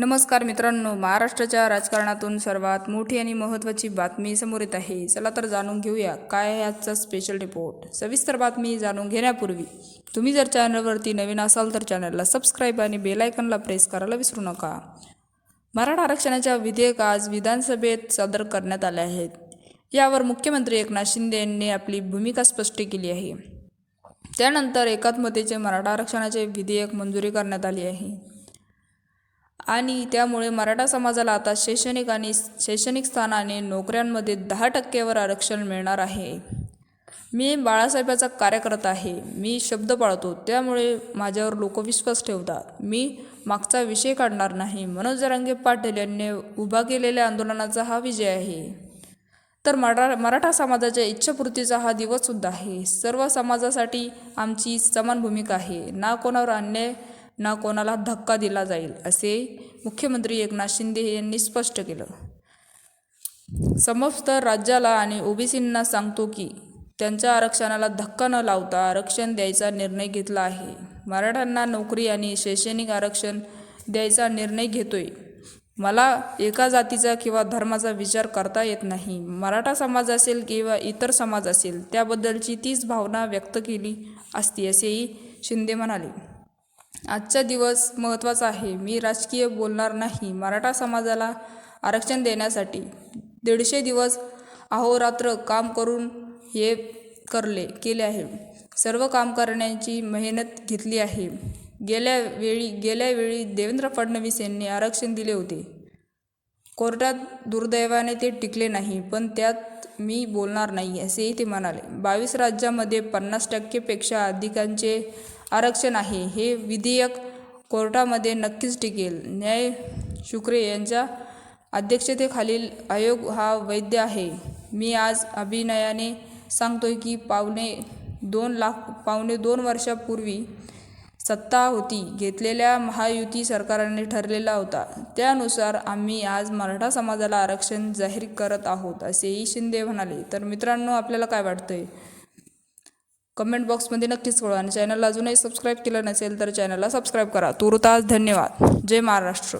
नमस्कार मित्रांनो महाराष्ट्राच्या राजकारणातून सर्वात मोठी आणि महत्त्वाची बातमी समोर येत आहे. चला तर जाणून घेऊया काय आहे आजचा स्पेशल रिपोर्ट सविस्तर बातमी जाणून घेण्यापूर्वी तुम्ही जर चॅनलवरती नवीन असाल तर चॅनलला सबस्क्राईब आणि बेलायकनला प्रेस करायला विसरू नका. मराठा आरक्षणाच्या विधेयक आज विधानसभेत सादर करण्यात आले आहेत. यावर मुख्यमंत्री एकनाथ शिंदे यांनी आपली भूमिका स्पष्ट केली आहे. त्यानंतर एकात्मतेचे मराठा आरक्षणाचे विधेयक मंजुरी करण्यात आली आहे. आणि त्यामुळे मराठा समाजाला आता शैक्षणिक आणि शैक्षणिक स्थानाने नोकऱ्यांमध्ये दहा टक्क्यावर आरक्षण मिळणार आहे. मी बाळासाहेबाचा कार्यकर्ता आहे. मी शब्द पाळतो. त्यामुळे माझ्यावर लोक विश्वास ठेवतात. मी मागचा विषय काढणार नाही. मनोज जरांगे पाटील यांनी उभा केलेल्या आंदोलनाचा हा विजय आहे. तर मरा मराठा समाजाच्या इच्छापूर्तीचा हा दिवससुद्धा आहे. सर्व समाजासाठी आमची समान भूमिका आहे. ना कोणावर अन्याय ना कोणाला धक्का दिला जाईल असे मुख्यमंत्री एकनाथ शिंदे यांनी स्पष्ट केलं. समस्त राज्याला आणि ओबीसींना सांगतो की त्यांच्या आरक्षणाला धक्का न लावता आरक्षण द्यायचा निर्णय घेतला आहे. मराठ्यांना नोकरी आणि शैक्षणिक आरक्षण द्यायचा निर्णय घेतोय. मला एका जातीचा किंवा धर्माचा विचार करता येत नाही. मराठा समाज असेल किंवा इतर समाज असेल त्याबद्दलची तीच भावना व्यक्त केली असती असेही शिंदे म्हणाले. आजचा दिवस महत्त्वाचा आहे. मी राजकीय बोलणार नाही. मराठा समाजाला आरक्षण देण्यासाठी दीडशे दिवस अहोरात्र काम करून हे करले केले आहे. सर्व काम करण्याची मेहनत घेतली आहे. गेल्या वेळी गेल्या वेळी देवेंद्र फडणवीस यांनी आरक्षण दिले होते. कोर्टात दुर्दैवाने ते टिकले नाही पण त्यात मी बोलणार नाही असेही ते म्हणाले. बावीस राज्यामध्ये पन्नास टक्केपेक्षा अधिकांचे आरक्षण आहे. हे विधेयक कोर्टामध्ये नक्कीच टिकेल. न्याय शुक्रे यांच्या अध्यक्षतेखालील आयोग हा वैध आहे. मी आज अभिनयाने सांगतोय की पावणे दोन लाख पावणे दोन वर्षापूर्वी सत्ता होती. घेतलेल्या महायुती सरकारने ठरलेला होता. त्यानुसार आम्ही आज मराठा समाजाला आरक्षण जाहीर करत आहोत असेही शिंदे म्हणाले. तर मित्रांनो आपल्याला काय वाटतंय? कमेंट बॉक्समध्ये नक्कीच कळवा आणि चॅनलला अजूनही सबस्क्राईब केलं नसेल तर चॅनलला सबस्क्राईब करा. तुर्तास धन्यवाद. जय महाराष्ट्र.